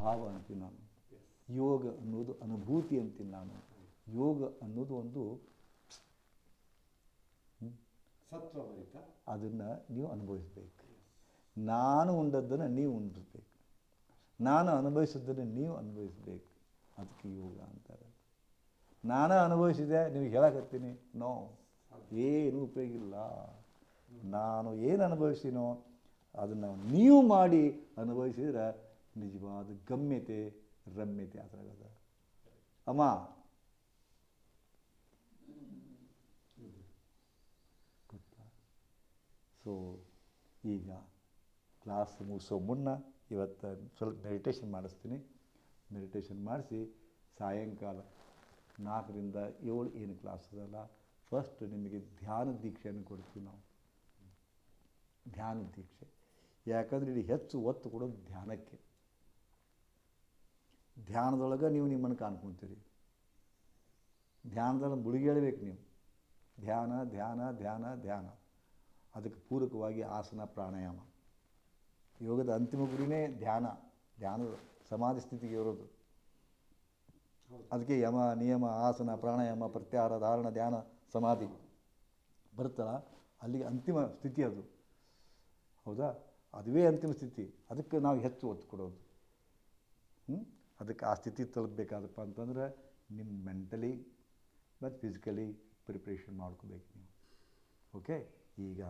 ಭಾವ ಅಂತೀನಿ ನಾನು. ಯೋಗ ಅನ್ನೋದು ಅನುಭೂತಿ ಅಂತೀನಿ ನಾನು. ಯೋಗ ಅನ್ನೋದು ಒಂದು ಸತ್ವಭರಿತ ಅದನ್ನು ನೀವು ಅನುಭವಿಸ್ಬೇಕು. ನಾನು ಉಂಡದ್ದನ್ನು ನೀವು ಉಂಡಿಸ್ಬೇಕು. ನಾನು ಅನುಭವಿಸಿದ್ದನ್ನು ನೀವು ಅನುಭವಿಸಬೇಕು. ಅದಕ್ಕೆ ಯೋಗ ಅಂತಾರೆ. ನಾನು ಅನುಭವಿಸಿದೆ ನೀವು ಹೇಳಕತ್ತೀನಿ ನೋ. ಏನು ಉಪಯೋಗ ಇಲ್ಲ. ನಾನು ಏನು ಅನುಭವಿಸಿನೋ ಅದನ್ನು ನೀವು ಮಾಡಿ ಅನುಭವಿಸಿದ್ರೆ ನಿಜವಾದ ಗಮ್ಯತೆ, ರಮ್ಯತೆ ಅದ್ರಾಗದ ಅಮ್ಮ? ಗೊತ್ತಾ? ಸೊ ಈಗ ಕ್ಲಾಸ್ ಮುಗಿಸೋ ಮುನ್ನ ಇವತ್ತು ಸ್ವಲ್ಪ ಮೆಡಿಟೇಷನ್ ಮಾಡಿಸ್ತೀನಿ. ಮೆಡಿಟೇಷನ್ ಮಾಡಿಸಿ ಸಾಯಂಕಾಲ ನಾಲ್ಕರಿಂದ ಏಳು ಏನು ಕ್ಲಾಸ್ ಅದಲ್ಲ ಫಸ್ಟ್ ನಿಮಗೆ ಧ್ಯಾನ ದೀಕ್ಷೆಯನ್ನು ಕೊಡ್ತೀವಿ ನಾವು. ಧ್ಯಾನ ದೀಕ್ಷೆ. ಯಾಕಂದರೆ ಇಲ್ಲಿ ಹೆಚ್ಚು ಒತ್ತು ಕೊಡೋದು ಧ್ಯಾನಕ್ಕೆ. ಧ್ಯಾನದೊಳಗೆ ನೀವು ನಿಮ್ಮನ್ನು ಕಾಣ್ಕೊಂತೀರಿ. ಧ್ಯಾನದಲ್ಲಿ ಮುಳುಗೇಳ್ಬೇಕು ನೀವು. ಧ್ಯಾನ ಧ್ಯಾನ ಧ್ಯಾನ ಧ್ಯಾನ. ಅದಕ್ಕೆ ಪೂರಕವಾಗಿ ಆಸನ, ಪ್ರಾಣಾಯಾಮ. ಯೋಗದ ಅಂತಿಮ ಗುರಿನೇ ಧ್ಯಾನ. ಧ್ಯಾನದ ಸಮಾಧಿ ಸ್ಥಿತಿಗೆ ಇರೋದು. ಅದಕ್ಕೆ ಯಮ, ನಿಯಮ, ಆಸನ, ಪ್ರಾಣಾಯಾಮ, ಪ್ರತ್ಯಾಹಾರ, ಧಾರಣ, ಧ್ಯಾನ, ಸಮಾಧಿ ಬರುತ್ತಲ್ಲ, ಅಲ್ಲಿಗೆ ಅಂತಿಮ ಸ್ಥಿತಿ ಅದು. ಹೌದಾ? ಅದುವೇ ಅಂತಿಮ ಸ್ಥಿತಿ. ಅದಕ್ಕೆ ನಾವು ಹೆಚ್ಚು ಒತ್ತು ಕೊಡೋದು. ಹ್ಮ್? ಅದಕ್ಕೆ ಆ ಸ್ಥಿತಿ ತಲುಪಬೇಕಾದಪ್ಪ ಅಂತಂದ್ರೆ ನಿಮ್ಮ ಮೆಂಟಲಿ ಮತ್ತು ಫಿಸಿಕಲಿ ಪ್ರಿಪ್ರೇಷನ್ ಮಾಡ್ಕೋಬೇಕು ನೀವು. ಓಕೆ ಈಗ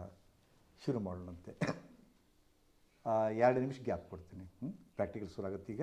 ಶುರು ಮಾಡೋಣಂತೆ. ಎರಡು ನಿಮಿಷ ಗ್ಯಾಪ್ ಕೊಡ್ತೀನಿ. ಪ್ರಾಕ್ಟಿಕಲ್ ಶುರು ಆಗುತ್ತೆ ಈಗ.